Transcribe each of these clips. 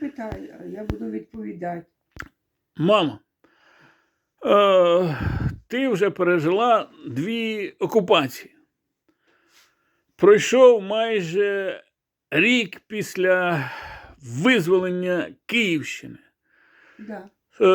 питай, а я буду відповідати. Мама, е, ти вже пережила дві окупації. Пройшов майже рік після визволення Київщини. Да. Е,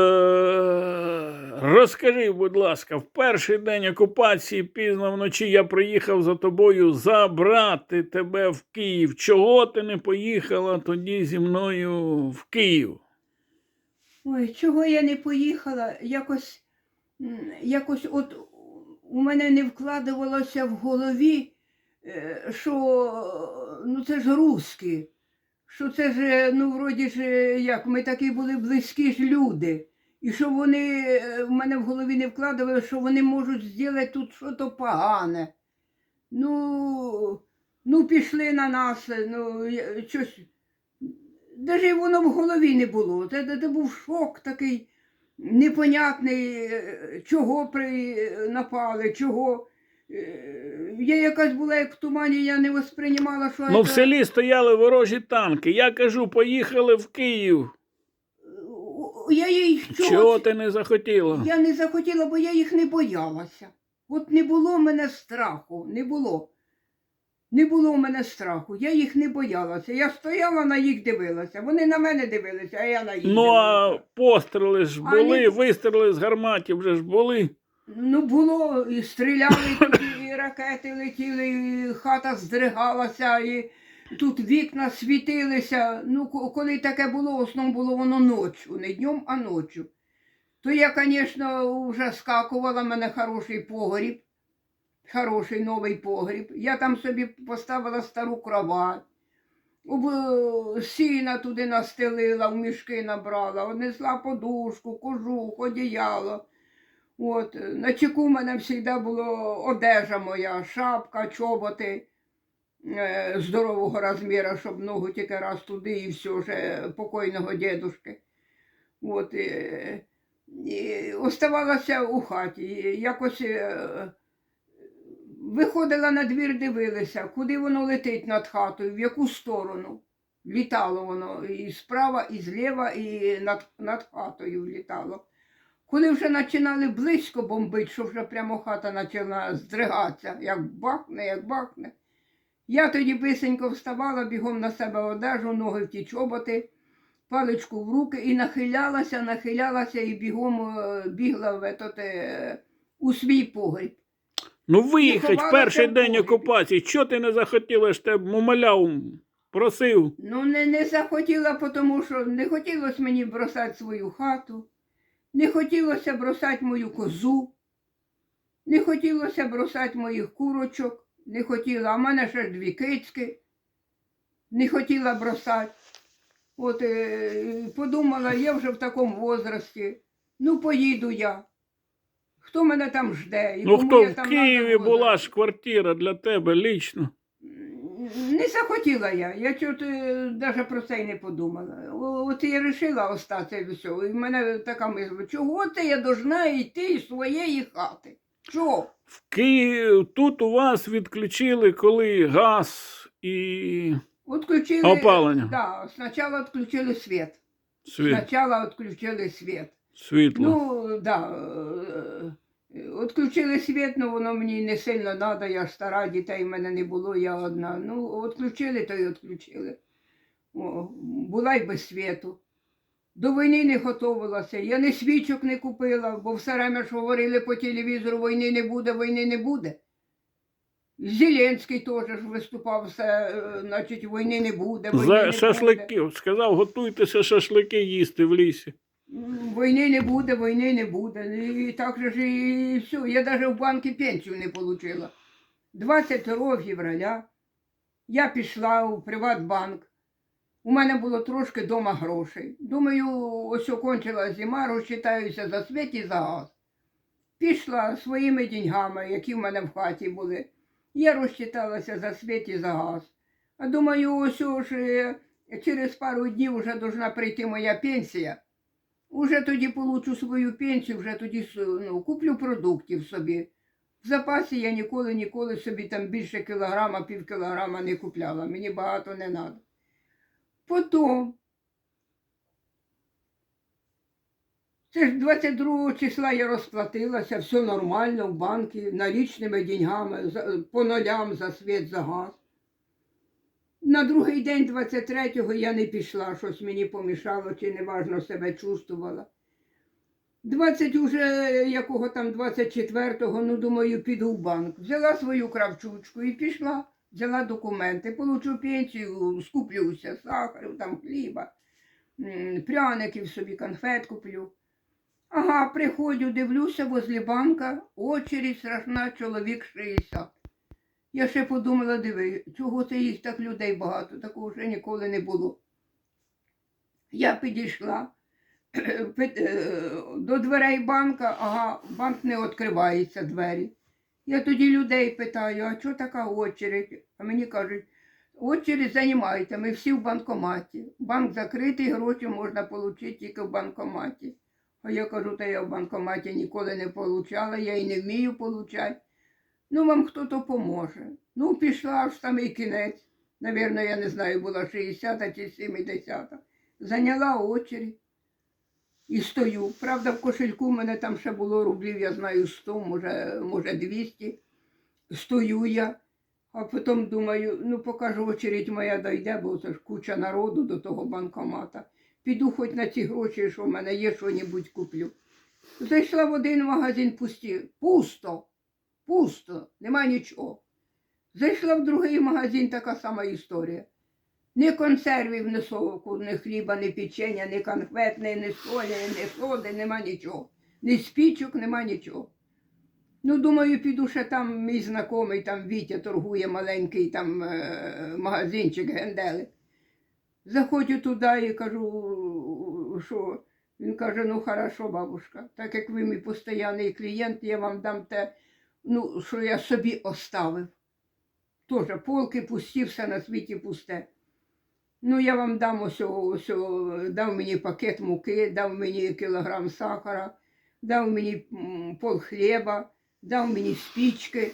розкажи, будь ласка, в перший день окупації пізно вночі я приїхав за тобою забрати тебе в Київ. Чого ти не поїхала тоді зі мною в Київ? Ой, чого я не поїхала? Якось, якось от у мене не вкладувалося в голові, е, що ну це ж русські, що це ж, ну, вроді ж, е, як ми такі були близькі ж люди. І що вони е, в мене в голові не вкладували, що вони можуть зробити тут щось погане. Ну, ну пішли на нас, ну, щось. Даже воно в голові не було. Це, це, був шок такий непонятний, е, чого при, напали, чого. Е, Я якась була як в тумані, я не восприймала, що Ну, в селі стояли ворожі танки. Я кажу, поїхали в Київ. я їй чогось- Чого ти не захотіла? Я не захотіла, бо я їх не боялася. От не було в мене страху, не було. Не було в мене страху, я їх не боялася. Я стояла на їх дивилася. Вони на мене дивилися, а я на їх. Ну, а постріли ж були, ні. вистріли з гарматів вже ж були. Ну, було, і стріляли тут, і ракети летіли, і хата здригалася, і тут вікна світилися. Ну, коли таке було, в основному було воно ночі, не днем, а ночі. То я, звісно, вже скакувала, в мене хороший погріб, хороший новий погріб. Я там собі поставила стару кровать. Сіна туди настелила, в мішки набрала, однесла подушку, кожух, одіяло. От, е, на чеку в мене завжди була одежа моя, шапка, чоботи е, здорового розміру, щоб ногу тільки раз туди і все вже покойного дідушки. От, е, і оставалася у хаті. Якось е, виходила на двір, дивилася, куди воно летить над хатою, в яку сторону. Літало воно і справа, і зліва, і над, над хатою літало. Коли вже починали близько бомбити, що вже прямо хата почала здригатися, як бахне, як бахне. Я тоді бисенько вставала, бігом на себе одежу, ноги в ті чоботи, паличку в руки і нахилялася, нахилялася і бігом е, бігла в этот, е, у свій погріб. Ну, виїхать перший день окупації. Чого ти не захотіла ж тебе умоляв, просив? Ну, не, не захотіла, тому що не хотілося мені бросати свою хату, не хотілося бросати мою козу, не хотілося бросати моїх курочок, не хотіла, а в мене ще дві кицьки, не хотіла бросати. От е, подумала, я вже в такому возрасті, ну поїду я. Хто мене там жде? І Ну кому хто я в там Києві надо була ж квартира для тебе лічно. Не захотіла я. Я чого навіть про це й не подумала. От я вирішила остатися і все. І в мене така мисля, чого це я должна йти з своєї хати? Чого? В Київ тут у вас відключили коли газ і Отключили. Опалення. Да, спочатку відключили світ. світ, Спочатку відключили світ. світло. Ну, да. Відключили світ, ну воно мені не сильно треба, я стара, дітей в мене не було, я одна. Ну, відключили, то й відключили. О, була й без світу. До війни не готувалася. Я ні свічок не купила, бо все время ж говорили по телевізору, війни не буде, війни не буде. Зеленський теж виступав, все, е, значить, війни не буде. Війни не За буде. Сказав, готуйтеся шашлики їсти в лісі. Війни не буде, війни не буде. І так же ж і все. Я навіть в банки пенсію не отримала. 22 февраля я пішла у Приватбанк. У мене було трошки вдома грошей. Думаю, ось окончила зима, розчитаюся за світ і за газ. Пішла своїми деньгами, які в мене в хаті були. Я розчиталася за світ і за газ. А думаю, ось ж через пару днів вже должна прийти моя пенсія. Уже тоді получу свою пенсію, вже тоді ну, куплю продуктів собі. В запасі я ніколи, ніколи собі там більше кілограма, пів кілограма не купляла. Мені багато не треба. Потім, це ж 22 числа я розплатилася, все нормально в банки, налічними деньгами, по нулям за світ, за газ. На другий день, 23-го, я не пішла, щось мені помішало, чи неважно себе чувствувала. 20 уже якого там 24-го, ну думаю, піду в банк. Взяла свою кравчучку і пішла, взяла документи, получу пенсію, скуплюся, сахару, там хліба, пряників собі, конфет куплю. Ага, приходжу, дивлюся возле банка, очередь страшна, чоловік 60. Я ще подумала, диви, чого це їх так людей багато, такого вже ніколи не було. Я підійшла е, до дверей банка, ага, банк не відкривається двері. Я тоді людей питаю, а чого така очередь? А мені кажуть, очередь займайте, ми всі в банкоматі. Банк закритий, гроші можна отримати тільки в банкоматі. А я кажу, та я в банкоматі ніколи не получала, я і не вмію получати. Ну, вам хто-то поможе. Ну, пішла аж самий кінець. Навірно, я не знаю, була 60 чи 70. Зайняла очередь і стою. Правда, в кошельку в мене там ще було рублів, я знаю, 100, може, може 200. Стою я, а потім думаю, ну покажу, очередь моя дойде, бо це ж куча народу до того банкомата. Піду хоч на ці гроші, що в мене є, що-небудь куплю. Зайшла в один магазин пусті. Пусто, пусто, нема нічого. Зайшла в другий магазин, така сама історія. Ні консервів, ні соку, ні хліба, ні печення, ні конфет, ні, ні солі, ні соди, нема нічого. Ні спічок, нема нічого. Ну, думаю, піду ще там мій знайомий, там Вітя торгує маленький там е, магазинчик генделик. Заходжу туди і кажу, що він каже, ну хорошо, бабушка, так як ви мій постійний клієнт, я вам дам те, ну, що я собі оставив. Тоже полки пусті, все на світі пусте. Ну, я вам дам ось, ось, дав мені пакет муки, дав мені кілограм сахара, дав мені пол хліба, дав мені спічки.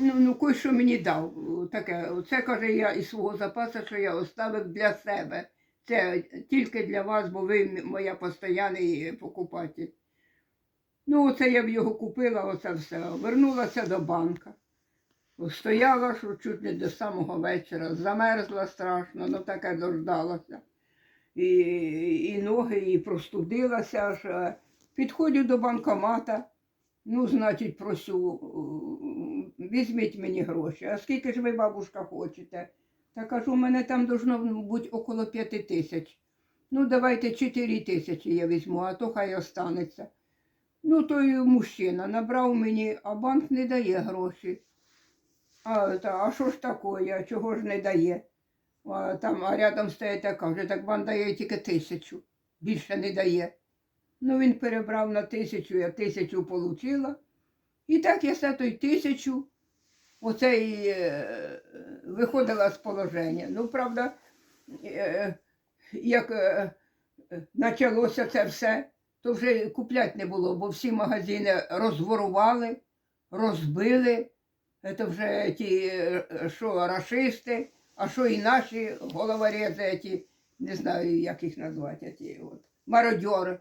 Ну, ну кой що мені дав. Таке. Це каже я із свого запасу, що я оставив для себе. Це тільки для вас, бо ви моя постійний покупатель. Ну, оце я в його купила, оце все. Вернулася до банка. Стояла, що чуть не до самого вечора, замерзла страшно, ну таке дождалася. І, і ноги, і простудилася аж. Підходжу до банкомата, ну, значить, просю, е, візьміть мені гроші. А скільки ж ви, бабушка, хочете? Та кажу, у мене там должно бути около п'яти тисяч. Ну, давайте чотири тисячі я візьму, а то хай останеться. Ну, той мужчина набрав мені, а банк не дає гроші. А, та, а що ж таке, чого ж не дає? А, там, а рядом стоїть та каже, так вам дає тільки тисячу, більше не дає. Ну, він перебрав на тисячу, я тисячу отримала. І так я за той тисячу оце е, виходила з положення. Ну, правда, е, як е, е, почалося це все, то вже купляти не було, бо всі магазини розворували, розбили. Це вже ті, е, що рашисти, а що і наші головорези, ті, не знаю, як їх назвати, ті от, мародьори.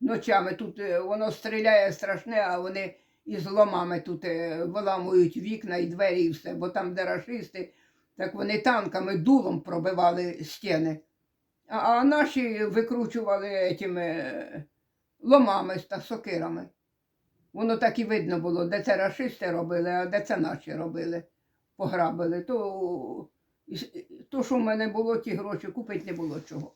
Ночами тут е, воно стріляє страшне, а вони із ломами тут е, виламують вікна і двері і все, бо там, де рашисти, так вони танками дулом пробивали стіни. А, а наші викручували тими ломами та сокирами. Воно так і видно було, де це рашисти робили, а де це наші робили, пограбили. То, то що в мене було, ті гроші купити не було чого.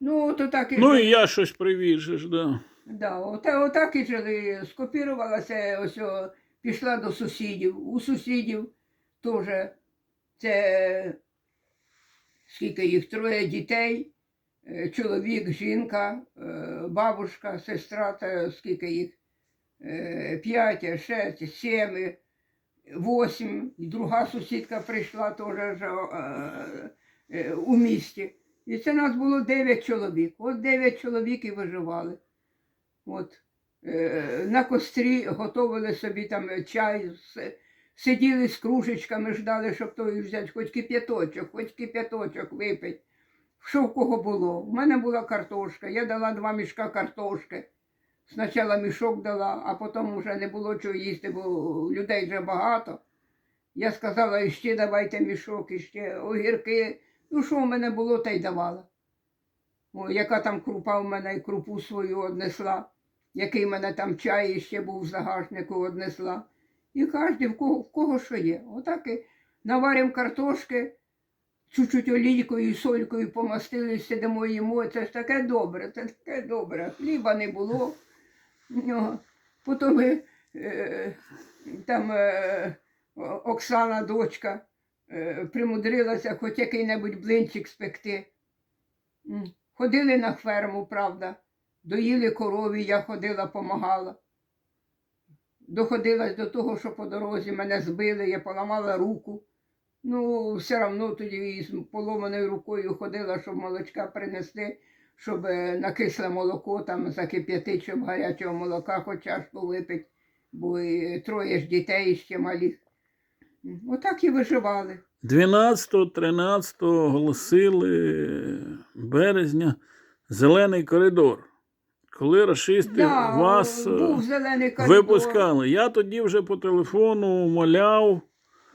Ну, то так і Ну і я щось привіжеш, да. Да, ота, отак і жили. Скопірувалася, ось о, пішла до сусідів. У сусідів теж це скільки їх троє дітей, чоловік, жінка, е, бабушка, сестра, та скільки їх е, п'ять, шесть, сім, восім. Друга сусідка прийшла теж е, е, у місті. І це нас було дев'ять чоловік. От дев'ять чоловік і виживали. От. Е, на кострі готували собі там чай, сиділи з кружечками, ждали, щоб той взяти хоч кип'яточок, хоч кип'яточок випити. Що в кого було? У мене була картошка, я дала два мішка картошки. Спочатку мішок дала, а потім вже не було чого їсти, бо людей вже багато. Я сказала, іще давайте мішок, іще огірки. Ну, що в мене було, та й давала. О, яка там крупа в мене, і крупу свою однесла, який в мене там чай ще був в загашнику однесла. І кожен в кого, в кого що є. Отак і наваримо картошки, чуть-чуть олійкою і солькою помастили, сидимо їмо. Це ж таке добре, це таке добре. Хліба не було. Потім е, там е, Оксана, дочка, е, примудрилася хоч який-небудь блинчик спекти. Ходили на ферму, правда. Доїли корові, я ходила, помагала. Доходилась до того, що по дорозі мене збили, я поламала руку. Ну, все одно тоді із поломаною рукою ходила, щоб молочка принести, щоб е, на кисле молоко там закип'ятити, щоб гарячого молока хоч чашку випити, бо і троє ж дітей ще малі. Отак і виживали. 12-13 оголосили березня зелений коридор. Коли расисти Да, вас е, був коридор. випускали. Я тоді вже по телефону умоляв.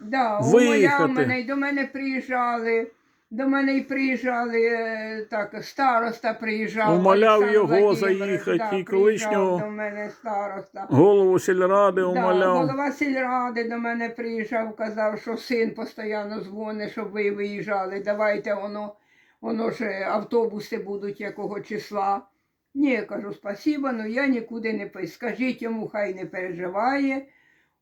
Да, Виїхати. умоляв мене, і до мене приїжджали. До мене і приїжджали, е, так, староста приїжджав. Умоляв Олександр його Владимирович, заїхати, да, і приїжджав колишнього до мене староста. Голову сільради Да, умоляв. голова сільради до мене приїжджав, казав, що син постійно дзвонить, щоб ви виїжджали. Давайте воно, воно ж е, автобуси будуть якого числа. Ні, я кажу, спасіба, ну я нікуди не пишу. Скажіть йому, хай не переживає.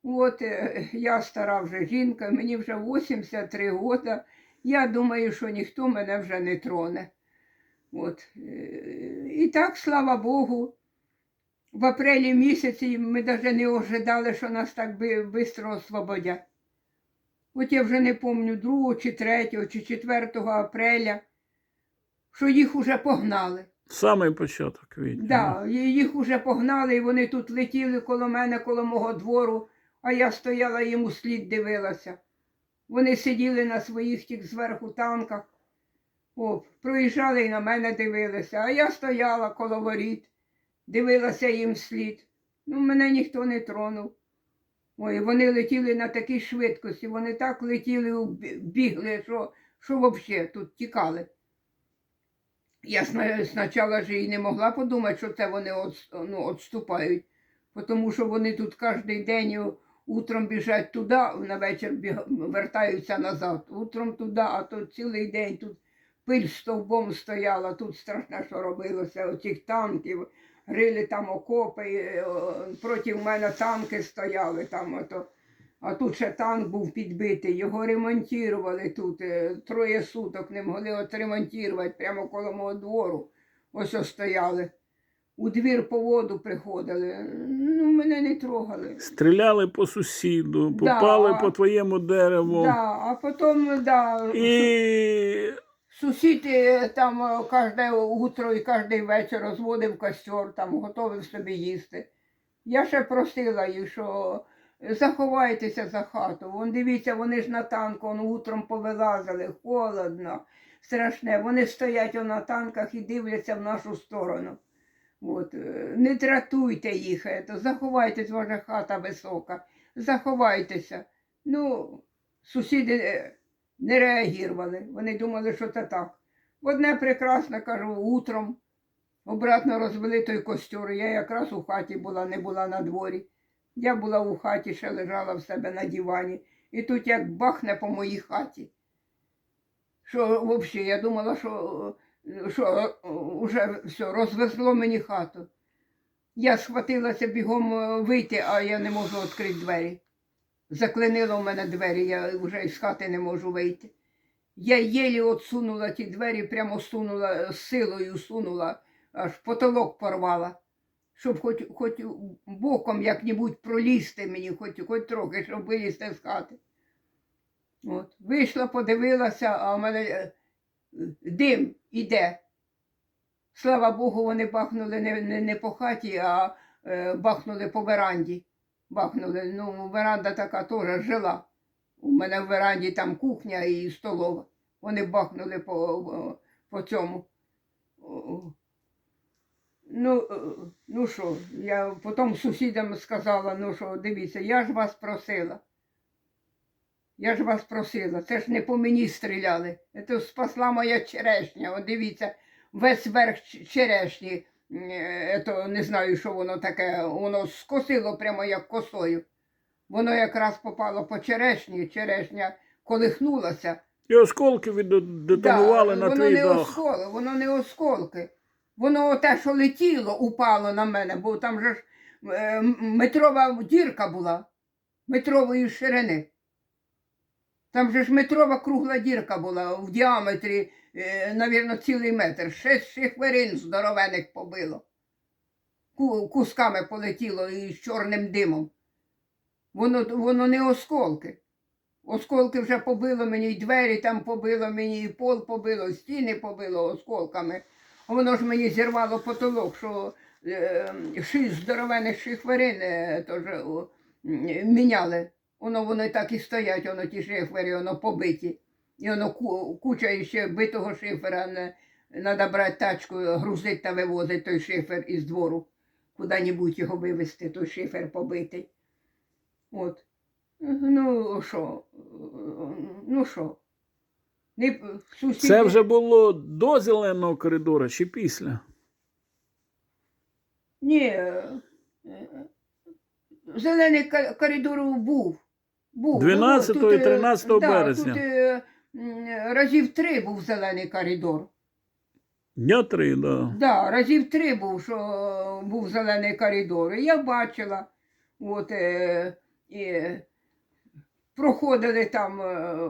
От е, я стара вже жінка, мені вже 83 роки. Я думаю, що ніхто мене вже не троне. От. е, І так, слава Богу, в апрелі місяці ми навіть не ожидали, що нас так швидко освободять. От я вже не пам'ятаю, 2 чи 3 чи 4 апреля, що їх уже погнали. Самий початок квітня. Да, їх уже погнали, і вони тут летіли коло мене, коло мого двору, а я стояла йому слід дивилася. Вони сиділи на своїх тих зверху танках, о, проїжджали і на мене дивилися, а я стояла коло воріт, дивилася їм слід. Ну, мене ніхто не тронув. Ой, вони летіли на такій швидкості, вони так летіли, бігли, що, що взагалі тут тікали. Я спочатку ж і не могла подумати, що це вони от, ну, відступають, тому що вони тут кожен день утром біжать туди, на вечір біг- вертаються назад. Утром туди, а то цілий день тут пиль стовбом стояла, тут страшне, що робилося, оцих танків, рили там окопи, е, проти мене танки стояли там. Ото. А тут ще танк був підбитий, його ремонтували тут. е, Троє суток не могли отремонтувати прямо коло мого двору. Ось ось стояли. У двір по воду приходили. Ну, мене не трогали. Стріляли по сусіду, Да. попали по твоєму дереву. Да, а потім, да, І сусід е, там е, кожне утро і кожен вечір розводив костер, там готовив собі їсти. Я ще просила їх, що заховайтеся за хату. Вон дивіться, вони ж на танку вон, утром повилазили, холодно, страшне. Вони стоять он на танках і дивляться в нашу сторону. От, е, не дратуйте їх, ето, заховайтесь, ваша хата висока, заховайтеся. Ну, сусіди е, не реагували. Вони думали, що це так. Одне прекрасно, кажу, утром обратно розвели той костер. Я якраз у хаті була, не була на дворі. Я була у хаті, ще лежала в себе на дивані. І тут як бахне по моїй хаті. Що взагалі, я думала, що, що вже все, розвезло мені хату. Я схватилася бігом е, вийти, а я не можу відкрити двері. Заклинило в мене двері, я вже із хати не можу вийти. Я єлі отсунула ті двері, прямо сунула з силою сунула, аж потолок порвала, щоб хоч, хоч боком як-небудь пролізти мені, хоч, хоч трохи, щоб вилізти з хати. От. Вийшла, подивилася, а в мене е, дим іде. Слава Богу, вони бахнули не, не, не по хаті, а е, бахнули по веранді. Бахнули. Ну, веранда така теж жила. У мене в веранді там кухня і столова. Вони бахнули по, по цьому. Ну, е, Ну що, я потім сусідам сказала, ну що, дивіться, я ж вас просила. Я ж вас просила, це ж не по мені стріляли. Це спасла моя черешня. От дивіться, весь верх черешні, е, то не знаю, що воно таке, воно скосило прямо як косою. Воно якраз попало по черешні, черешня колихнулася. І осколки віддетонували Да, на воно твій не дах. осколи, воно не осколки. Воно те, що летіло, упало на мене, бо там же ж е, метрова дірка була, метрової ширини. Там же ж метрова кругла дірка була в діаметрі, е, навірно, цілий метр. Шесть шихверин здоровених побило. Ку- Кусками полетіло і з чорним димом. Воно, воно не осколки. Осколки вже побило мені, і двері там побило мені, і пол побило, і стіни побило осколками. Воно ж мені зірвало потолок, що е, шість здоровених шихверин е, о, м, міняли. Воно вони так і стоять, воно ті шифери, воно побиті. І воно куча ще битого шифера. Треба брати тачку, грузити та вивозити той шифер із двору. Куди-небудь його вивезти, той шифер побитий. От. Ну що, ну що? Не, сусіди... Це вже було до зеленого коридора чи після? Ні. е, е, Зелений коридор був. Був. 12 і е, 13 да, березня. Тут е, разів три був зелений коридор. Дня три, да. Да, разів три був, що був зелений коридор. І я бачила, от, е, і проходили там, е,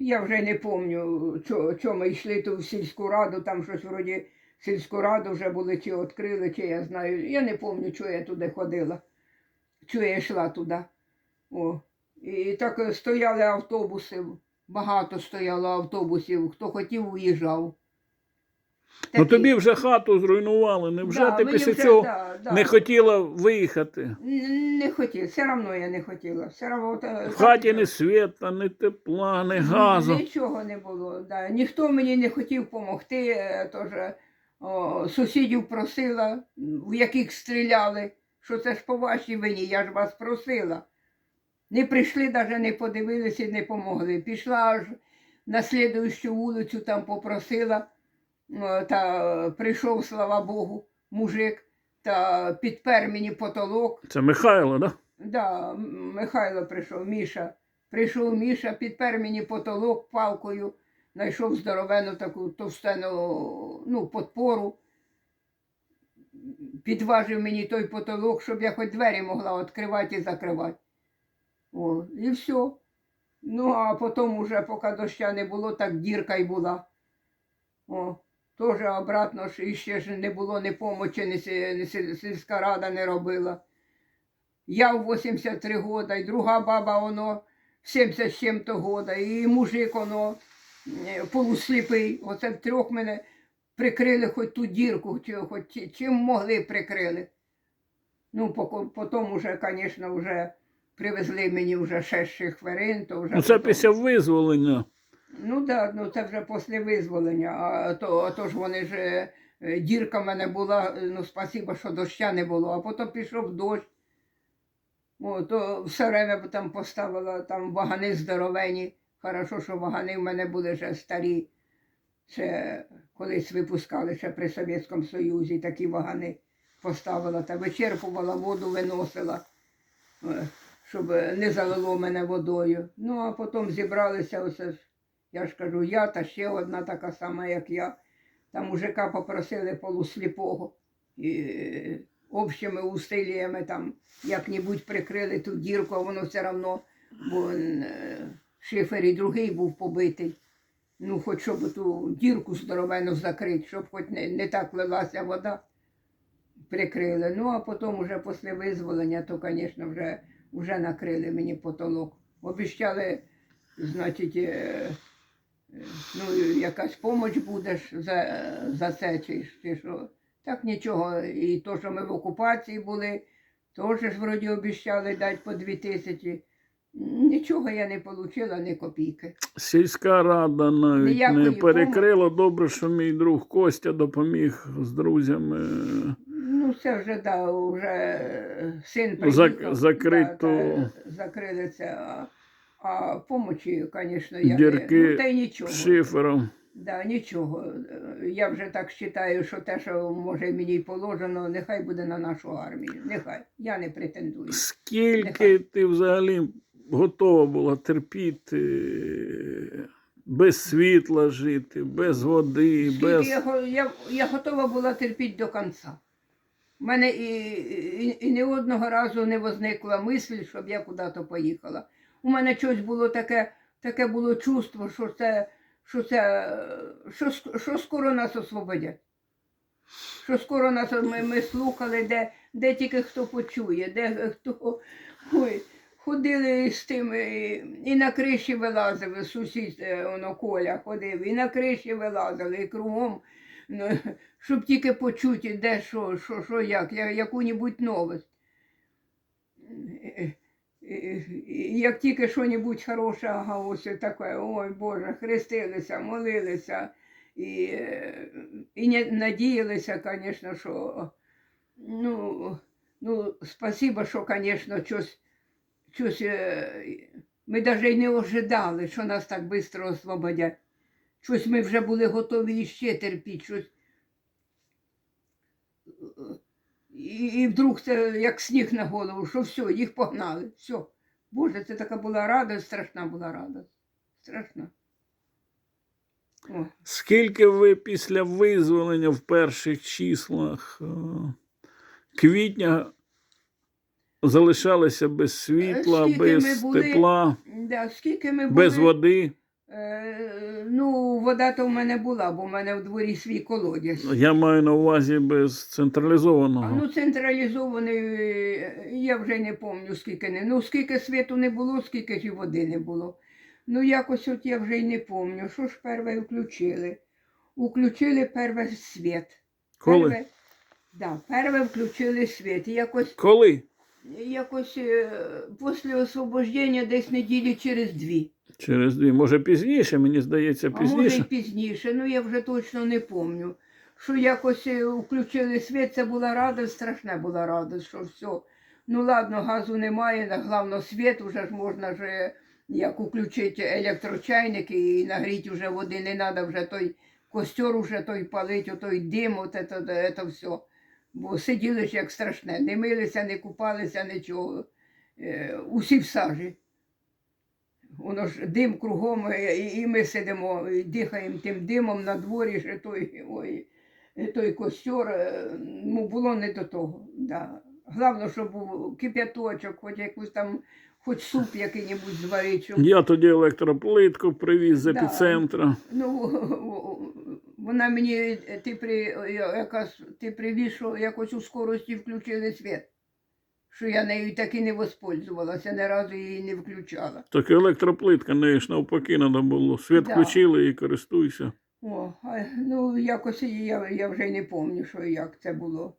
я вже не пам'ятаю, що, що ми йшли ту в сільську раду, там щось вроді сільську раду вже були, чи відкрили, чи я знаю. Я не пам'ятаю, що я туди ходила, що я йшла туди. О. І так е, стояли автобуси, багато стояло автобусів, хто хотів, уїжджав. Ну Такі. тобі вже хату зруйнували. Невже Да, ти після вже, цього да, да. не хотіла виїхати? Н- Не хотіла, все одно я не хотіла. Все одно, та- В хаті так. світа, ні тепла, Ні- газу. Нічого не було. Да. Ніхто мені не хотів допомогти. Тож, о, сусідів просила, в яких стріляли, що це ж по вашій вині, я ж вас просила. Не прийшли, навіть не подивилися і не помогли. Пішла аж на слідуючу вулицю, там попросила, та прийшов, слава Богу, мужик, та підпер мені потолок. Це Михайло, да? Да, Михайло прийшов, Міша. Прийшов Міша, підпер мені потолок палкою, знайшов здоровену таку товстену ну, подпору. Підважив мені той потолок, щоб я хоч двері могла відкривати і закривати. О, і все. Ну, а потім уже, поки доща не було, так дірка й була. О, теж обратно ж іще ж не було ні помочі, ні, сі- ні сіль- сільська рада не робила. Я в 83 года, і друга баба, воно в 70 з чим-то года, і мужик, воно е, полусліпий. Оце втрьох мене прикрили хоч ту дірку, хоч чим могли прикрили. Ну, потім уже, звісно, вже привезли мені вже шесть хвилин, то вже. Ну це після визволення. Ну так, ну це вже після визволення. А то, а то ж вони ж е, дірка в мене була, ну спасіба, що доща не було, а потім пішов дощ. О, то все время там поставила там вагани здоровені. Хорошо, що вагани в мене були вже старі. Ще колись випускали ще при Совєтському Союзі такі вагани поставила та вичерпувала, воду виносила, е, щоб не залило мене водою. Ну, а потім зібралися оце ж я ж кажу, я та ще одна така сама, як я. Там мужика попросили полусліпого. І е, общими усиллями там як-небудь прикрили ту дірку, а воно все одно, бо е, шифер і другий був побитий. Ну, хоч щоб ту дірку здоровену закрити, щоб хоч не, не так лилася вода, прикрили. Ну, а потім уже після визволення, то, звісно, вже, вже накрили мені потолок. Обіщали, значить, е, е, ну, якась помощь будеш за, за це, чи, чи що. Так нічого. І то, що ми в окупації були, теж ж вроді обіщали дати по дві тисячі. Нічого я не отримала, ні копійки. Сільська рада навіть Ніякої не перекрила. Добре, що мій друг Костя допоміг з друзями. Ну це вже, да, вже е, син Зак- приїхав. закрито. та закрили це, а, а помочі, звісно, я Дірки не... Ну, та й нічого. Шифером. Да, нічого. Е, Я вже так вважаю, що те, що може мені й положено, нехай буде на нашу армію. Нехай. Я не претендую. Скільки Нехай. ти взагалі готова була терпіти, без світла жити, без води, Скільки без. я, я, я готова була терпіти до кінця. У мене і, і, і ні одного разу не возникла мисль, щоб я куди-то поїхала. У мене щось було таке, таке було чувство, що це, що це, що, що скоро нас освободять. Що скоро нас ми, ми слухали, де, де тільки хто почує, де хто. Ой, ходили з тим, і, і на криші вилазили, сусід е, воно Коля ходив, і на криші вилазили, і кругом, ну, щоб тільки почути, де що, що, що як, яку-небудь новость. Як тільки що-небудь хороше, ага, ось таке, ой Боже, хрестилися, молилися. І, і не надіялися, звісно, що ну, ну, спасибо, що, звісно, щось, щось е, ми навіть не ожидали, що нас так швидко освободять. Щось ми вже були готові іще терпіти, щось. І, і вдруг це як сніг на голову, що все, їх погнали. Все. Боже, це така була радость, страшна була радость. Страшна. О. Скільки ви після визволення в перших числах е, квітня залишалися без світла, Скільки без ми були- тепла, Да, скільки ми були, без води? Е, ну, вода то в мене була, бо в мене в дворі свій колодязь. Я маю на увазі без А централізованого. ну централізований, е, я вже не пам'ятаю, скільки не. Ну, скільки світу не було, скільки ж і води не було. Ну, якось от я вже й не пам'ятаю. Що ж перше включили? Включили перше світ. Коли? Перше, да, перше включили світ. І якось, Коли? якось е, після освобождення десь неділі через дві. Через дві. Може пізніше, мені здається, А може і пізніше. пізніше, ну я вже точно не пам'ятаю. Що якось е, включили світ, це була радость, страшна була радость, що все. Ну ладно, газу немає, на головно світ, вже ж можна ж як включити електрочайник і нагріти вже води, не треба вже той костер уже той палить, той дим, от це, це, це все. Бо сиділи ж як страшне, не милися, не купалися, нічого. Е, усі в сажі. Воно ж дим кругом, е, і, і ми сидимо, і дихаємо тим димом на дворі, ще той, ой, е, той костер, е, ну, було не до того. Да. Головне, щоб був кип'яточок, хоч якусь там, хоч суп який-небудь зварити. Щоб... Я тоді електроплитку привіз з Да. епіцентра. Ну, вона мені, ти, при, якась, ти привіз, що якось у скорості включили світ. Що я нею так і не воспользувалася, ні разу її не включала. Так електроплитка, неї ж навпаки треба було. Світ Да. включили і користуйся. О, а, ну якось і я, я вже й не пам'ятаю, що і як це було.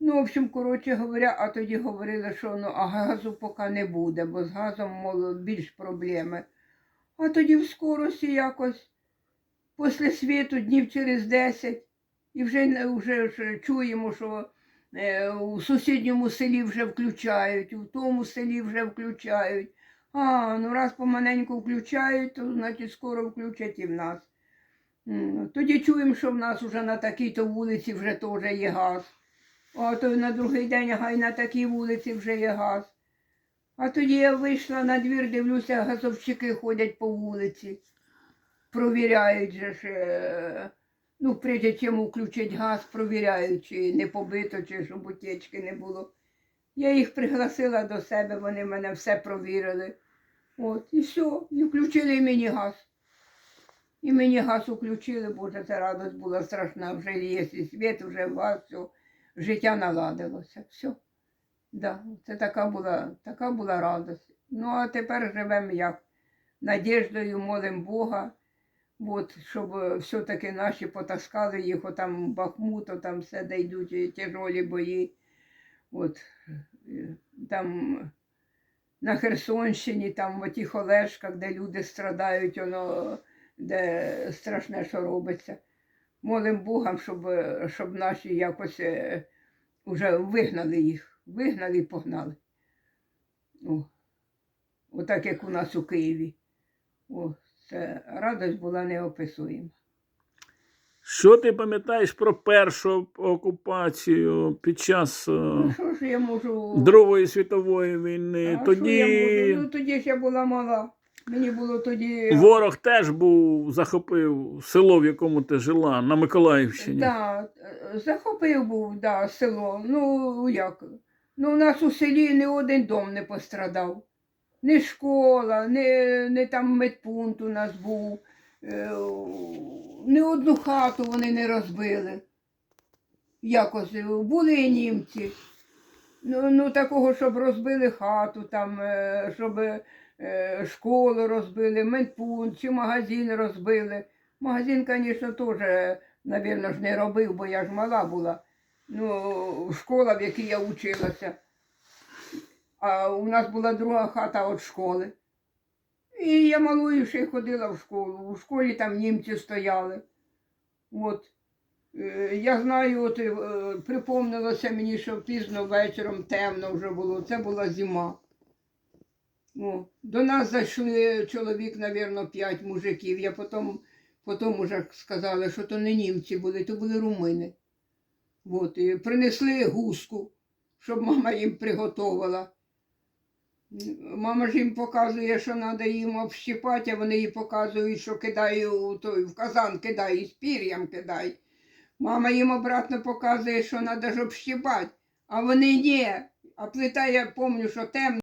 Ну, в общем, коротше говоря, а тоді говорили, що ну, а газу поки не буде, бо з газом, мол, більш проблеми. А тоді в скорості якось, після світу, днів через 10, і вже, не- вже ж чуємо, що у сусідньому селі вже включають, у тому селі вже включають. А, ну раз помаленьку включають, то значить скоро включать і в нас. Тоді чуємо, що в нас вже на такій-то вулиці вже теж є газ. А то на другий день ага, і на такій вулиці вже є газ. А тоді я вийшла на двір, дивлюся, газовщики ходять по вулиці, провіряють же ж, е, ну, прежде чим включить газ, провіряють, чи не побито, чи щоб утечки не було. Я їх пригласила до себе, вони мене все провірили. От, і все, і включили мені газ. І мені газ включили, боже, це радость була страшна, вже є світ, вже газ, все, життя наладилося. Все. Да, це така була, така була радость. Ну, а тепер живемо як? Надіждою молимо Бога, от, щоб е, все-таки наші потаскали їх, отам Бахмут, там все, де йдуть е, тяжолі бої. От, е, там на Херсонщині, там в отих Олешках, де люди страдають, воно, де страшне, що робиться. Молим Богом, щоб, щоб наші якось е, Уже вигнали їх, вигнали і погнали. О, отак як у нас у Києві. О, це радость була неописуєма. Що ти пам'ятаєш про першу окупацію під час е, Ну що ж я можу. Другої світової війни? А тоді що я можу? Ну тоді ж я була мала. Мені було тоді. ворог теж був захопив село, в якому ти жила, на Миколаївщині. Да, захопив був да, село. Ну як? Ну, у нас у селі ні один дом не пострадав. Ні школа, ні, ні там медпункт у нас був. Е, Ні одну хату вони не розбили. Якось е, були і німці. Ну, ну такого, щоб розбили хату, там, е, щоб школу розбили, медпункт чи магазин розбили. Магазин, звісно, теж, мабуть, не робив, бо я ж мала була. Ну, школа, в якій я вчилася. А у нас була друга хата від школи. І я малою ще ходила в школу. У школі там німці стояли. От. Е, Я знаю, от е, припомнилося мені, що пізно вечором темно вже було. Це була зима. О, до нас зайшли чоловік, мабуть, п'ять мужиків. Я потім, потім уже сказали, що то не німці були, то були румини. От, і принесли гуску, щоб мама їм приготувала. Мама ж їм показує, що треба їм общіпати, а вони їй показують, що кидай у той, в казан кидай, і з пір'ям кидай. Мама їм обратно показує, що треба ж общипати, а вони ні. А плита, я пам'ятаю, що темна.